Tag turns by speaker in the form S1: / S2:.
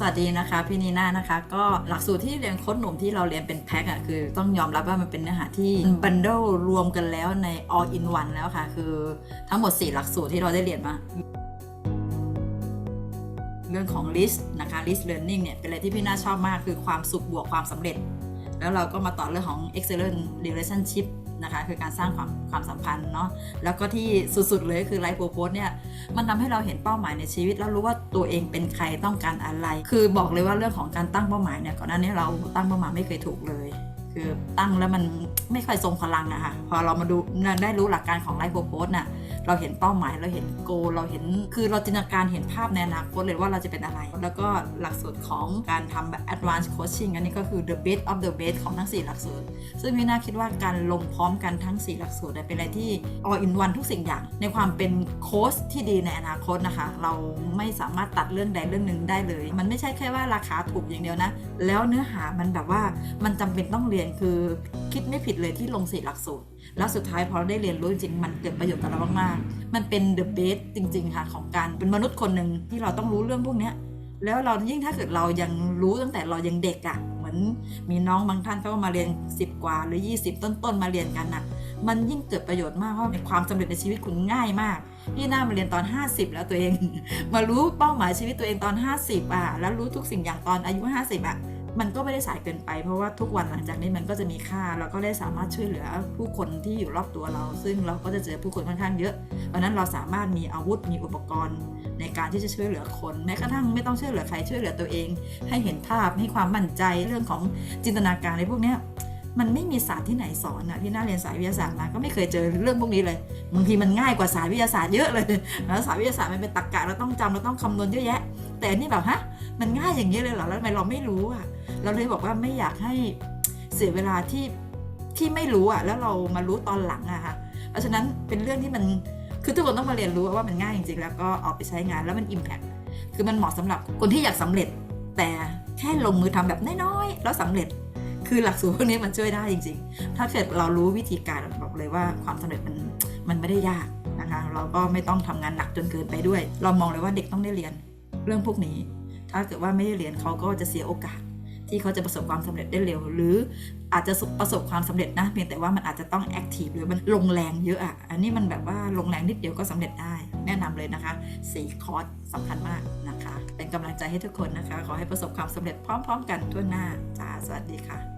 S1: สวัสดีนะคะพี่นีน่านะคะ ก็หลักสูตรที่เรียนโค้ดหนุ่มที่เราเรียนเป็นแพ็คอะคือต้องยอมรับว่ามันเป็นเนื้อหาที่บันเดิลรวมกันแล้วใน all in one แล้วค่ะ คือทั้งหมด 4 หลักสูตรที่เราได้เรียนมาเรื่องของ list นะคะ list learning เนี่ยเป็นอะไรที่พี่น่าชอบมากคือความสุขบวกความสำเร็จ แล้วเราก็มาต่อเรื่องของ excellent relationship นะคะคือการสร้างความความสัมพันธ์เนาะแล้วก็ที่สุดๆเลยคือไลฟ์โพสต์เนี่ยมันทำให้เราเห็นเป้าหมายในชีวิต แล้วรู้ว่าตัวเองเป็นใครต้องการอะไร คือบอกเลยว่าเรื่องของการตั้งเป้าหมายเนี่ยก่อนหน้านี้เราตั้งเป้าหมายไม่เคยถูกเลย คือตั้งแล้วมันไม่ค่อยทรงพลังอะค่ะพอเรามาดูได้รู้หลักการของไลฟ์โพสน่ะ เราเห็นเป้าหมายเราเห็นโก เราเห็นคือเราจินตนาการเห็นภาพในอนาคตเลยว่าเราจะเป็นอะไร แล้วก็หลักสูตรของการทำแบบ advanced coaching อันนี้ก็คือ the best of the best ของทั้ง 4 หลักสูตร ซึ่งพี่น่าคิดว่าการลงพร้อมกันทั้ง 4 หลักสูตรเนี่ยเป็นอะไรที่ all in one ทุกสิ่งอย่าง ในความเป็นโค้ชที่ดีในอนาคตนะคะ เราไม่สามารถตัดเรื่องใดเรื่องหนึ่งได้เลย มันไม่ใช่แค่ว่าราคาถูกอย่างเดียวนะ แล้วเนื้อหามันแบบว่ามันจำเป็นต้องเรียนคือคิดไม่ผิดเลยที่ลงสี่หลักสูตร แล้วสุดท้ายพอเราได้เรียนรู้จริงมันเกิดประโยชน์กับเรามากๆมันเป็น the base จริง ๆ ค่ะ ของการเป็นมนุษย์คนหนึ่งที่เราต้องรู้เรื่องพวกนี้แล้วเรายิ่งถ้าเกิดเรายังรู้ตั้งแต่เรายังเด็กอะ่ะเหมือนมีน้องบางท่านเขามาเรียน 10 กว่าหรือ 20 ต้นๆมาเรียนกันน่ะมันยิ่งเกิดประโยชน์มากเพราะในความสำเร็จในชีวิตคุณง่ายมากพี่หน่ามาเรียนตอน 50 แล้วตัวเอง มารู้เป้าหมายชีวิตตัวเองตอน 50อะแล้วรู้ทุกสิ่งอย่างตอนอายุ 50อะ มันก็ไม่ได้สายเกินไป เพราะว่าทุกวันหลังจากนี้มันก็จะมีค่าแล้วก็ได้สามารถช่วยเหลือผู้คนที่อยู่รอบตัวเรา ซึ่งเราก็จะเจอผู้คนค่อนข้างเยอะเพราะนั้นเราสามารถมีอาวุธมีอุปกรณ์ในการที่จะช่วยเหลือคน แม้กระทั่งไม่ต้องช่วยเหลือใครช่วยเหลือตัวเอง ให้เห็นภาพให้ความมั่นใจเรื่องของจินตนาการในพวกเนี้ย มันไม่มีศาสตร์ที่ไหนสอนอะพี่น่าเรียนสายวิทยาศาสตร์มาก็ไม่เคยเจอเรื่องพวกนี้เลยบางทีมันง่ายกว่าสายวิทยาศาสตร์เยอะเลยแล้วสายวิทยาศาสตร์มันเป็นตรรกะเราต้องจำเราต้องคำนวณเยอะแยะ แต่อันนี่แบบฮะมันง่ายอย่างนี้เลยเหรอแล้วทำไมเราไม่รู้อะเราเลยบอกว่าไม่อยากให้เสียเวลาที่ที่ไม่รู้อะแล้วเรามารู้ตอนหลังอะค่ะเพราะฉะนั้นเป็นเรื่องที่มันคือทุกคนต้องมาเรียนรู้ว่ามันง่ายจริงๆแล้วก็เอาไปใช้งานแล้วมัน Impact คือมันเหมาะสำหรับคนที่อยากสำเร็จ แต่แค่ลงมือทำแบบน้อยๆแล้วสำเร็จ คือหลักสูตรพวกนี้มันช่วยได้จริง ๆ ถ้าเกิดเรารู้วิธีการบอกเลยว่าความสำเร็จมันมันไม่ได้ยากนะคะเราก็ไม่ต้องทำงานหนักจนเกินไปด้วย เรามองเลยว่าเด็กต้องได้เรียนเรื่องพวกนี้ ถ้าเกิดว่าไม่ได้เรียนเขาก็จะเสียโอกาส ที่เขาจะประสบความสำเร็จได้เร็ว หรืออาจจะประสบความสำเร็จนะเพียงแต่ว่ามันอาจจะต้องแอคทีฟหรือมันลงแรงเยอะอะอันนี้มันแบบว่าลงแรงนิดเดียวก็สำเร็จได้ แนะนำเลยนะคะสี่คอร์สสำคัญมากนะคะ เป็นกำลังใจให้ทุกคนนะคะ ขอให้ประสบความสำเร็จพร้อม ๆ กันทั่วหน้าจ้าสวัสดีค่ะ